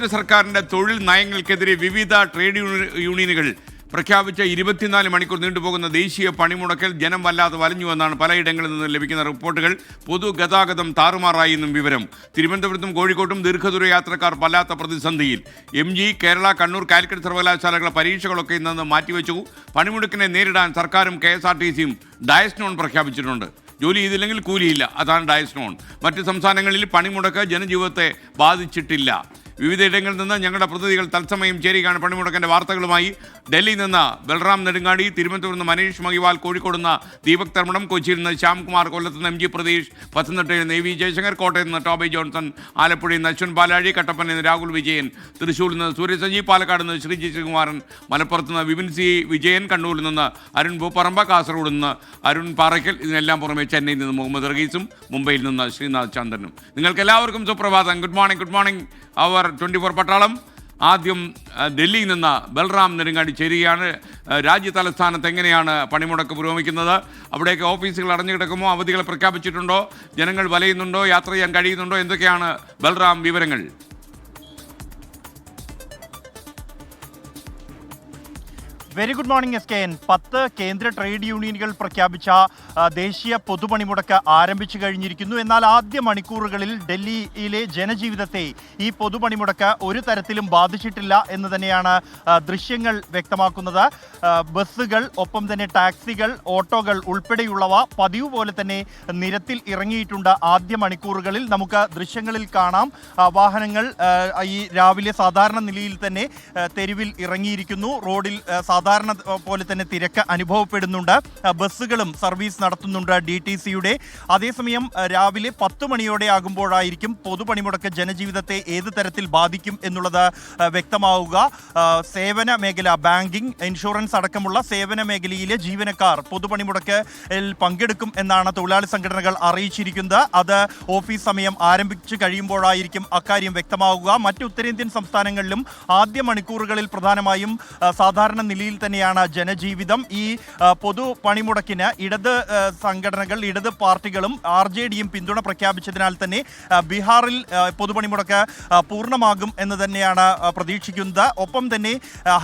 കേന്ദ്ര സർക്കാരിന്റെ തൊഴിൽ നയങ്ങൾക്കെതിരെ വിവിധ ട്രേഡ് യൂണിയനുകൾ പ്രഖ്യാപിച്ച ഇരുപത്തിനാല് മണിക്കൂർ നീണ്ടുപോകുന്ന ദേശീയ പണിമുടക്കൽ ജനം വല്ലാതെ വലഞ്ഞുവെന്നാണ് പലയിടങ്ങളിൽ നിന്ന് ലഭിക്കുന്ന റിപ്പോർട്ടുകൾ. പൊതുഗതാഗതം താറുമാറായി എന്നും വിവരം. തിരുവനന്തപുരത്തും കോഴിക്കോട്ടും ദീർഘദൂര യാത്രക്കാർ വല്ലാത്ത പ്രതിസന്ധിയിൽ. M G Kerala Kannur Calicut സർവകലാശാലകളുടെ പരീക്ഷകളൊക്കെ ഇന്നു മാറ്റിവെച്ചു. പണിമുടക്കിനെ നേരിടാൻ സർക്കാരും കെ എസ് ആർ ടി സിയും ഡയസ്നോൺ പ്രഖ്യാപിച്ചിട്ടുണ്ട്. ജോലി ചെയ്തില്ലെങ്കിൽ കൂലിയില്ല. അതാണ് ഡയസ്നോൺ. മറ്റ് സംസ്ഥാനങ്ങളിൽ പണിമുടക്ക് ജനജീവിതത്തെ ബാധിച്ചിട്ടില്ല. വിവിധയിടങ്ങളിൽ നിന്ന് ഞങ്ങളുടെ പ്രതിനിധികൾ തത്സമയം ചേരുകയാണ് പണിമുടക്കന്റെ വാർത്തകളുമായി. ഡൽഹിയിൽ നിന്ന് ബൽറാം നെടുങ്ങാടി തിരുവനന്തപുരം നിന്ന് മനീഷ് മഹിവാൽ കോഴിക്കോട് നിന്ന് ദീപക് തർമ്മണം കൊച്ചിയിൽ നിന്ന് ശ്യാംകുമാർ കൊല്ലത്ത് നിന്ന് എം ജി പ്രതീഷ് പത്തനംതിട്ടയിൽ നിന്ന് എ വി ജയശങ്കർ കോട്ടയത്ത് നിന്ന് ടോബി ജോൺസൺ ആലപ്പുഴയിൽ നിന്ന് അശ്വൻ പാലാഴി കട്ടപ്പനയിൽ നിന്ന് രാഹുൽ വിജയൻ തൃശ്ശൂരിൽ നിന്ന് സൂര്യസഞ്ജി പാലക്കാട് നിന്ന് ശ്രീജി ശ്രീകുമാരൻ മലപ്പുറത്ത് നിന്ന് വിപിൻ സി വിജയൻ കണ്ണൂരിൽ നിന്ന് അരുൺ ഭൂപ്പറമ്പ കാസർഗോഡ് നിന്ന് അരുൺ പാറയ്ക്കൽ ഇതിനെല്ലാം പുറമെ ചെന്നൈയിൽ നിന്ന് മുഹമ്മദ് റഗീസും മുംബൈയിൽ നിന്ന് ശ്രീനാഥ് ചന്ദ്രനും നിങ്ങൾക്ക് എല്ലാവർക്കും സുപ്രഭാതം. ഗുഡ് മോർണിംഗ് ഗുഡ് മോർണിംഗ് അവർ ട്വന്റി ഫോർ പട്ടാളം. ആദ്യം ഡൽഹിയിൽ നിന്ന് ബൽറാം നെടുങ്ങാടി ചേരുകയാണ്. രാജ്യ തലസ്ഥാനത്ത് എങ്ങനെയാണ് പണിമുടക്ക് പുരോഗമിക്കുന്നത്? അവിടെയൊക്കെ ഓഫീസുകൾ അടഞ്ഞു കിടക്കുമോ? അവധികൾ പ്രഖ്യാപിച്ചിട്ടുണ്ടോ? ജനങ്ങൾ വലയുന്നുണ്ടോ? യാത്ര ചെയ്യാൻ കഴിയുന്നുണ്ടോ? എന്തൊക്കെയാണ് ബൽറാം വിവരങ്ങൾ? Very good morning S K N പത്ത് കേന്ദ്ര ട്രേഡ് യൂണിയനുകൾ പ്രഖ്യാപിച്ച ദേശീയ പൊതുപണിമുടക്ക് ആരംഭിച്ചു കഴിഞ്ഞിരിക്കുന്നു. എന്നാൽ ആദ്യ മണിക്കൂറുകളിൽ ഡൽഹിയിലെ ജനജീവിതത്തെ ഈ പൊതുപണിമുടക്ക് ഒരു തരത്തിലും ബാധിച്ചിട്ടില്ല എന്ന് തന്നെയാണ് ദൃശ്യങ്ങൾ വ്യക്തമാക്കുന്നത്. ബസ്സുകൾ ഒപ്പം തന്നെ ടാക്സികൾ ഓട്ടോകൾ ഉൾപ്പെടെയുള്ളവ പതിവ് പോലെ തന്നെ നിരത്തിൽ ഇറങ്ങിയിട്ടുണ്ട്. ആദ്യ മണിക്കൂറുകളിൽ നമുക്ക് ദൃശ്യങ്ങളിൽ കാണാം. വാഹനങ്ങൾ ഈ രാവിലെ സാധാരണ നിലയിൽ തന്നെ തെരുവിൽ ഇറങ്ങിയിരിക്കുന്നു. റോഡിൽ സാധാരണ പോലെ തന്നെ തിരക്ക് അനുഭവപ്പെടുന്നുണ്ട്. ബസ്സുകളും സർവീസ് നടത്തുന്നുണ്ട് ഡി ടി സിയുടെ. അതേസമയം രാവിലെ പത്ത് മണിയോടെ ആകുമ്പോഴായിരിക്കും പൊതുപണിമുടക്ക് ജനജീവിതത്തെ ഏത് തരത്തിൽ ബാധിക്കും എന്നുള്ളത് വ്യക്തമാവുക. സേവന മേഖല ബാങ്കിംഗ് ഇൻഷുറൻസ് അടക്കമുള്ള സേവന മേഖലയിലെ ജീവനക്കാർ പൊതുപണിമുടക്ക് പങ്കെടുക്കും എന്നാണ് തൊഴിലാളി സംഘടനകൾ അറിയിച്ചിരിക്കുന്നത്. അത് ഓഫീസ് സമയം ആരംഭിച്ചു കഴിയുമ്പോഴായിരിക്കും അക്കാര്യം വ്യക്തമാവുക. മറ്റ് ഉത്തരേന്ത്യൻ സംസ്ഥാനങ്ങളിലും ആദ്യ മണിക്കൂറുകളിൽ പ്രധാനമായും സാധാരണ നിലയിൽ തന്നെയാണ് ജനജീവിതം. ഈ പൊതു പണിമുടക്കിന് ഇടത് സംഘടനകൾ ഇടത് പാർട്ടികളും ആർ ജെ ഡിയും പിന്തുണ പ്രഖ്യാപിച്ചതിനാൽ തന്നെ ബീഹാറിൽ പൊതുപണിമുടക്ക് പൂർണമാകും എന്ന് തന്നെയാണ് പ്രതീക്ഷിക്കുന്നത്. ഒപ്പം തന്നെ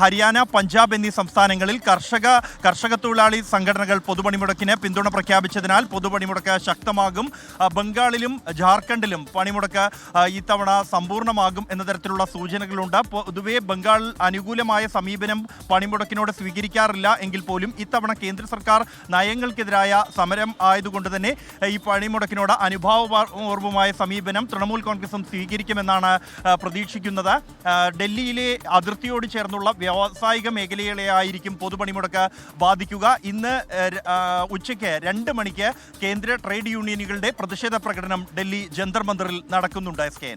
ഹരിയാന പഞ്ചാബ് എന്നീ സംസ്ഥാനങ്ങളിൽ കർഷക കർഷക തൊഴിലാളി സംഘടനകൾ പൊതുപണിമുടക്കിന് പിന്തുണ പ്രഖ്യാപിച്ചതിനാൽ പൊതുപണിമുടക്ക് ശക്തമാകും. ബംഗാളിലും ജാർഖണ്ഡിലും പണിമുടക്ക് ഇത്തവണ സമ്പൂർണമാകും എന്ന തരത്തിലുള്ള സൂചനകളുണ്ട്. പൊതുവെ ബംഗാൾ അനുകൂലമായ സമീപനം പണിമുടക്കിനോട് സ്വീകരിക്കാറില്ല എങ്കിൽ പോലും ഇത്തവണ കേന്ദ്ര സർക്കാർ നയങ്ങൾക്കെതിരായ സമരം ആയതുകൊണ്ട് തന്നെ ഈ പണിമുടക്കിനോട് അനുഭാവപൂർവമായ സമീപനം തൃണമൂൽ കോൺഗ്രസും സ്വീകരിക്കുമെന്നാണ് പ്രതീക്ഷിക്കുന്നത്. ഡൽഹിയിലെ അതിർത്തിയോട് ചേർന്നുള്ള വ്യാവസായിക മേഖലകളെ ആയിരിക്കും പൊതുപണിമുടക്ക് ബാധിക്കുക. ഇന്ന് ഉച്ചയ്ക്ക് രണ്ട് മണിക്ക് കേന്ദ്ര ട്രേഡ് യൂണിയനുകളുടെ പ്രതിഷേധ പ്രകടനം ഡൽഹി ജന്തർ നടക്കുന്നുണ്ട് എസ് കെ